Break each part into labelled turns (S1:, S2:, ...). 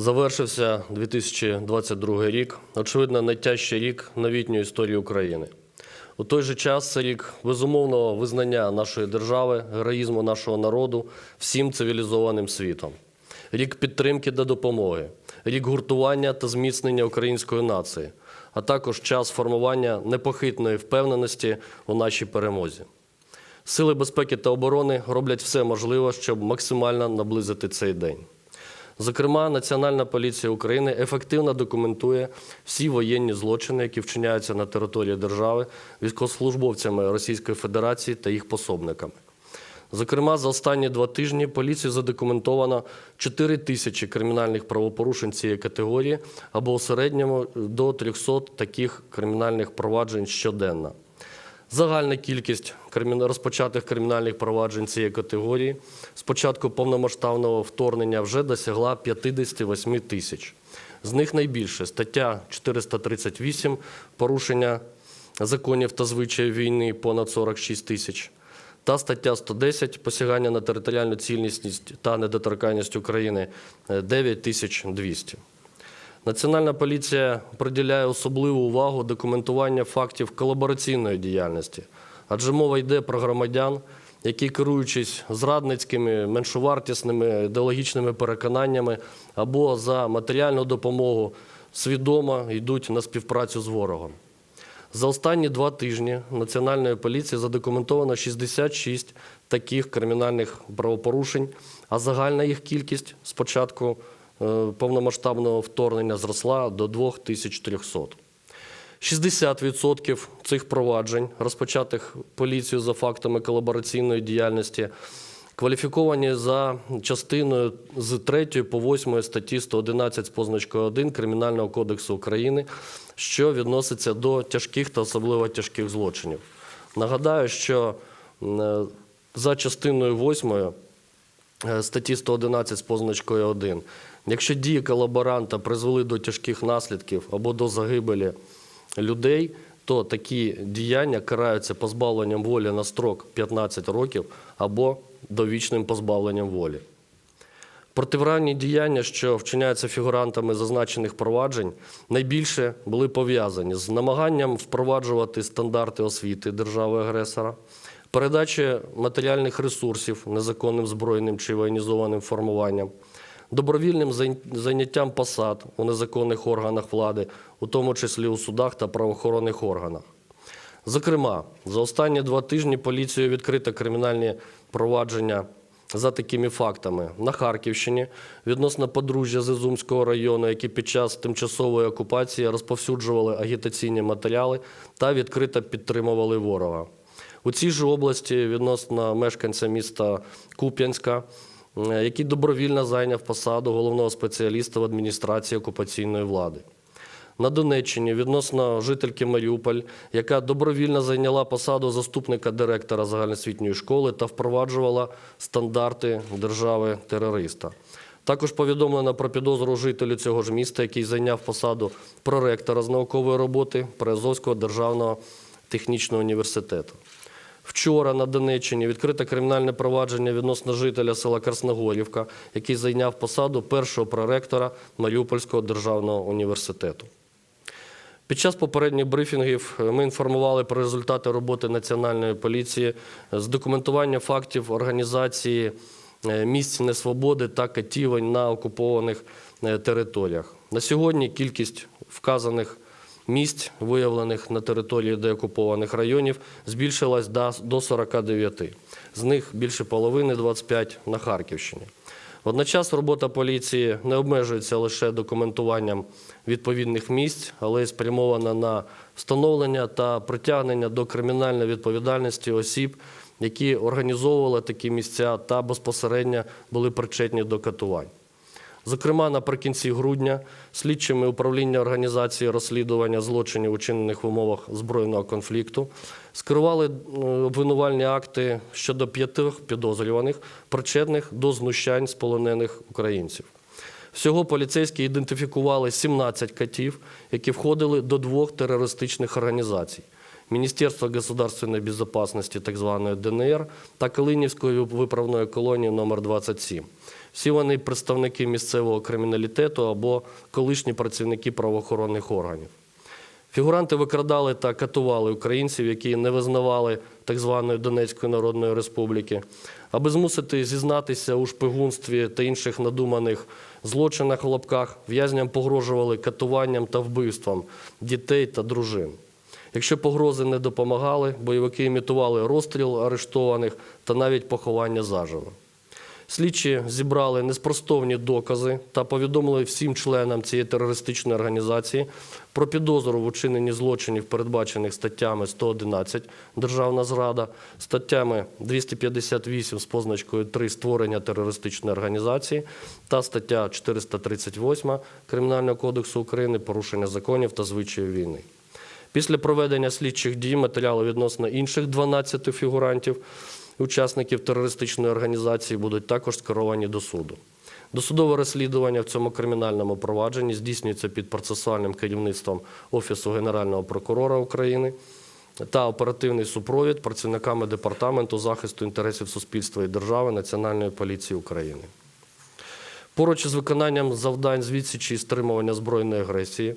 S1: Завершився 2022 рік, очевидно, найтяжчий рік новітньої історії України. У той же час це рік безумовного визнання нашої держави, героїзму нашого народу всім цивілізованим світом. Рік підтримки та допомоги, рік гуртування та зміцнення української нації, а також час формування непохитної впевненості у нашій перемозі. Сили безпеки та оборони роблять все можливе, щоб максимально наблизити цей день. Зокрема, Національна поліція України ефективно документує всі воєнні злочини, які вчиняються на території держави військовослужбовцями Російської Федерації та їх пособниками. Зокрема, за останні два тижні поліцією задокументовано 4 тисячі кримінальних правопорушень цієї категорії або у середньому до 300 таких кримінальних проваджень щоденно. Загальна кількість розпочатих кримінальних проваджень цієї категорії з початку повномасштабного вторгнення вже досягла 58 тисяч. З них найбільше стаття 438 порушення законів та звичаїв війни понад 46 тисяч. Та стаття 110 посягання на територіальну цілісність та недоторканність України е, 9200. Національна поліція приділяє особливу увагу документуванню фактів колабораційної діяльності, адже мова йде про громадян, які, керуючись зрадницькими, меншовартісними ідеологічними переконаннями або за матеріальну допомогу, свідомо йдуть на співпрацю з ворогом. За останні два тижні Національної поліції задокументовано 66 таких кримінальних правопорушень, а загальна їх кількість з початку е, повномасштабного вторгнення зросла до 2300. 60% цих проваджень, розпочатих поліцією за фактами колабораційної діяльності, кваліфіковані за частиною з 3 по 8 статті 111 з позначкою 1 Кримінального кодексу України, що відноситься до тяжких та особливо тяжких злочинів. Нагадаю, що е, за частиною 8 е, статті 111 з позначкою 1. Якщо дії колаборанта призвели до тяжких наслідків або до загибелі людей, то такі діяння караються позбавленням волі на строк 15 років або довічним позбавленням волі. Протиправні діяння, що вчиняються фігурантами зазначених проваджень, найбільше були пов'язані з намаганням впроваджувати стандарти освіти держави-агресора, передачі матеріальних ресурсів незаконним збройним чи воєнізованим формуванням, добровільним зай- зайняттям посад у незаконних органах влади, у тому числі у судах та правоохоронних органах. Зокрема, за останні два тижні поліцією відкрито кримінальні провадження за такими фактами на Харківщині відносно подружжя з Ізумського району, які під час тимчасової окупації розповсюджували агітаційні матеріали та відкрито підтримували ворога. У цій же області відносно мешканця міста Куп'янська, який добровільно зайняв посаду головного спеціаліста в адміністрації окупаційної влади. На Донеччині відносно жительки Маріуполь, яка добровільно зайняла посаду заступника директора загальноосвітньої школи та впроваджувала стандарти держави-терориста. Також повідомлено про підозру жителю цього ж міста, який зайняв посаду проректора з наукової роботи Приазовського державного технічного університету. Вчора на Донеччині відкрите кримінальне провадження відносно жителя села Красногорівка, який зайняв посаду першого проректора Маріупольського державного університету. Під час попередніх брифінгів е, ми інформували про результати роботи Національної поліції з документування фактів організації е, місць несвободи та катівень на окупованих е, територіях. На сьогодні кількість вказаних місць, виявлених на території деокупованих районів, збільшилась до- до 49. З них більше половини 25 на Харківщині. Водночас робота поліції не обмежується лише документуванням відповідних місць, але й спрямована на встановлення та притягнення до кримінальної відповідальності осіб, які організовували такі місця та безпосередньо були причетні до катувань. Зокрема, наприкінці грудня слідчими управління організації розслідування злочинів, учинених в умовах збройного конфлікту, скерували е, обвинувальні акти щодо п'ятих підозрюваних, причетних до знущань з полонених українців. Всього поліцейські ідентифікували 17 катів, які входили до двох терористичних організацій. Міністерства государственної безопасности, так званої ДНР, та Калинівської виправної колонії номер 27. Всі вони представники місцевого криміналітету або колишні працівники правоохоронних органів. Фігуранти викрадали та катували українців, які не визнавали так званої Донецької Народної Республіки, аби змусити зізнатися у шпигунстві та інших надуманих злочинах в лапках, в'язням погрожували катуванням та вбивством дітей та дружин. Якщо погрози не допомагали, бойовики імітували розстріл арештованих та навіть поховання заживо. Слідчі зібрали неспростовні докази та повідомили всім членам цієї терористичної організації про підозру в учиненні злочинів, передбачених статтями 111 Державна зрада, статтями 258 з позначкою 3 створення терористичної організації та стаття 438 Кримінального кодексу України порушення законів та звичаїв війни. Після проведення слідчих дій матеріали відносно інших 12 фігурантів, учасників терористичної організації, будуть також скеровані до суду. Досудове розслідування в цьому кримінальному провадженні здійснюється під процесуальним керівництвом Офісу Генерального прокурора України та оперативний супровід працівниками Департаменту захисту інтересів суспільства і держави Національної поліції України. Поруч із виконанням завдань з і стримування збройної агресії,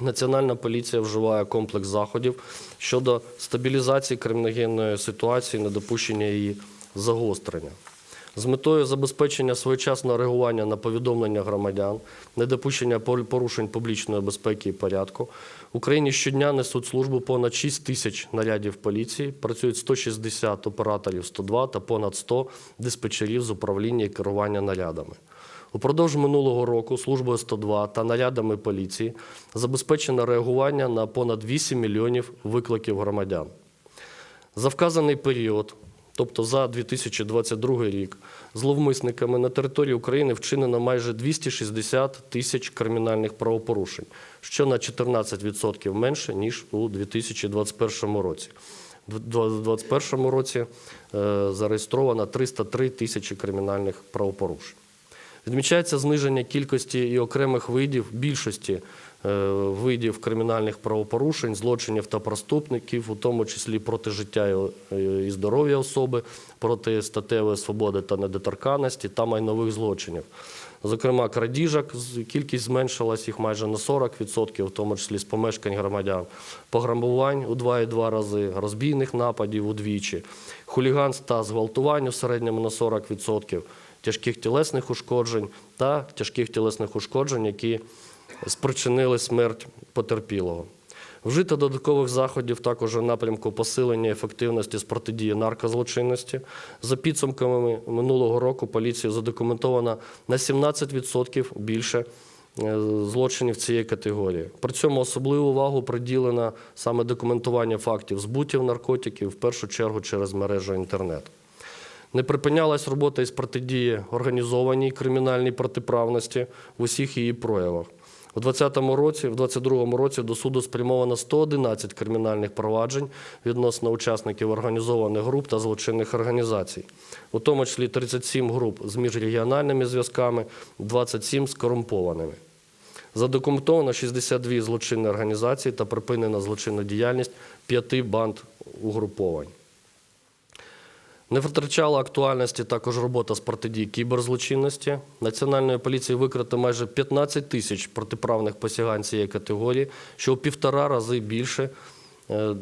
S1: Національна поліція вживає комплекс заходів щодо стабілізації криміногенної ситуації, недопущення її загострення. З метою забезпечення своєчасного реагування на повідомлення громадян, недопущення порушень публічної безпеки і порядку, в Україні щодня несуть службу понад 6 тисяч нарядів поліції, працюють 160 операторів 102 та понад 100 диспетчерів з управління і керування нарядами. Упродовж минулого року службою 102 та нарядами поліції забезпечено реагування на понад 8 мільйонів викликів громадян. За вказаний період, тобто за 2022 рік, зловмисниками на території України вчинено майже 260 тисяч кримінальних правопорушень, що на 14% менше, ніж у 2021 році. У 2021 році е, зареєстровано 303 тисячі кримінальних правопорушень. Відмічається зниження кількості і окремих видів більшості е, видів кримінальних правопорушень, злочинів та проступників, у тому числі проти життя і- здоров'я особи, проти статевої свободи та недоторканності та майнових злочинів. Зокрема, крадіжок кількість зменшилась їх майже на 40%, в тому числі з помешкань громадян, пограбувань у 2,2 рази, розбійних нападів удвічі, хуліганств та зґвалтувань у середньому на 40%, тяжких тілесних ушкоджень та тяжких тілесних ушкоджень, які спричинили смерть потерпілого. Вжито додаткових заходів також у напрямку посилення ефективності з протидії наркозлочинності. За підсумками минулого року поліція задокументовано на 17% більше е, злочинів цієї категорії. При цьому особливу увагу приділено саме документування фактів збутів наркотиків, в першу чергу через мережу інтернет. Не припинялась робота із протидії організованій кримінальній протиправності в усіх її проявах. У 2020 році, в 2022 році до суду спрямовано 111 кримінальних проваджень відносно учасників організованих груп та злочинних організацій, у тому числі 37 груп з міжрегіональними зв'язками, 27 з корумпованими. Задокументовано 62 злочинні організації та припинена злочинна діяльність п'яти банд угруповань. Не втрачала актуальності також робота з протидії кіберзлочинності. Національної поліції викрито майже 15 тисяч протиправних посягань цієї категорії, що у півтора рази більше, е,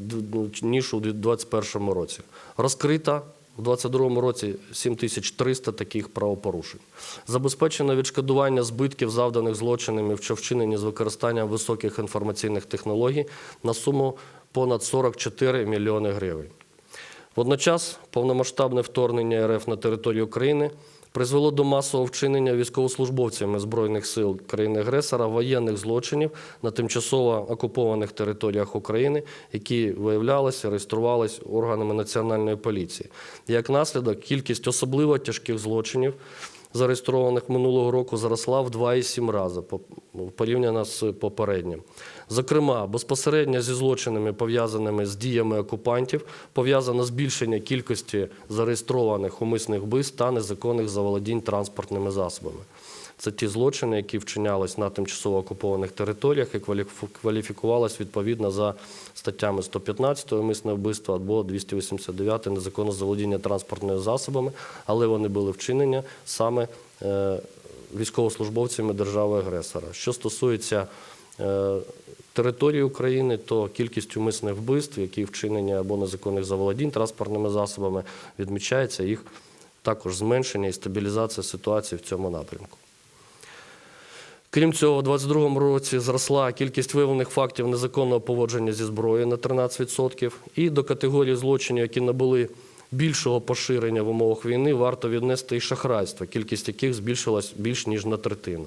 S1: ніж у 2021 році. Розкрита у 2022 році 7300 таких правопорушень. Забезпечено відшкодування збитків, завданих злочинами, що вчинені з використанням високих інформаційних технологій на суму понад 44 мільйони гривень. Водночас повномасштабне вторгнення РФ на територію України призвело до масового вчинення військовослужбовцями Збройних сил країни-агресора воєнних злочинів на тимчасово окупованих територіях України, які виявлялися, реєструвалися органами Національної поліції. Як наслідок, кількість особливо тяжких злочинів зареєстрованих минулого року зросла в 2,7 рази по- порівняно з попереднім. Зокрема, безпосередньо зі злочинами, пов'язаними з діями окупантів, пов'язано збільшення кількості зареєстрованих умисних вбивств та незаконних заволодінь транспортними засобами. Це ті злочини, які вчинялись на тимчасово окупованих територіях і кваліфу- відповідно за статтями 115 умисне вбивство або 289 незаконне заволодіння транспортними засобами, але вони були вчинені саме е, військовослужбовцями держави-агресора. Що стосується е, території України, то кількість умисних вбивств, які вчинені або незаконних заволодінь транспортними засобами, відмічається їх також зменшення і стабілізація ситуації в цьому напрямку. Крім цього, у 2022 році зросла кількість виявлених фактів незаконного поводження зі зброєю на 13%. І до категорії злочинів, які набули більшого поширення в умовах війни, варто віднести і шахрайство, кількість яких збільшилась більш ніж на третину.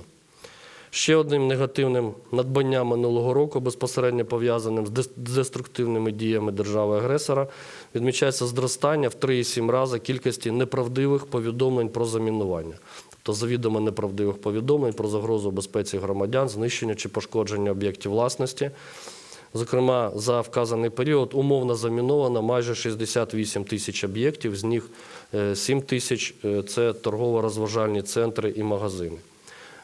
S1: Ще одним негативним надбанням минулого року, безпосередньо пов'язаним з деструктивними діями держави-агресора, відмічається зростання в 3,7 рази кількості неправдивих повідомлень про замінування, тобто завідомо неправдивих повідомлень про загрозу безпеці громадян, знищення чи пошкодження об'єктів власності. Зокрема, за вказаний період умовно заміновано майже 68 тисяч об'єктів, з них е, 7 тисяч е, це торгово-розважальні центри і магазини.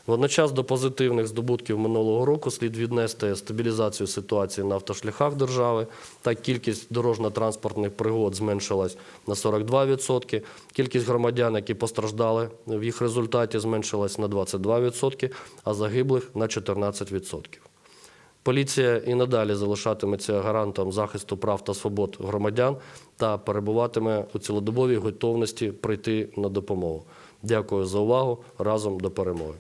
S1: Водночас до позитивних здобутків минулого року слід віднести стабілізацію ситуації на автошляхах держави. Так, кількість дорожньо-транспортних пригод зменшилась на 42%, кількість громадян, які постраждали в їх результаті, зменшилась на 22%, а загиблих на 14%. Поліція і надалі залишатиметься гарантом захисту прав та свобод громадян та перебуватиме у цілодобовій готовності прийти на допомогу. Дякую за увагу. Разом до перемоги.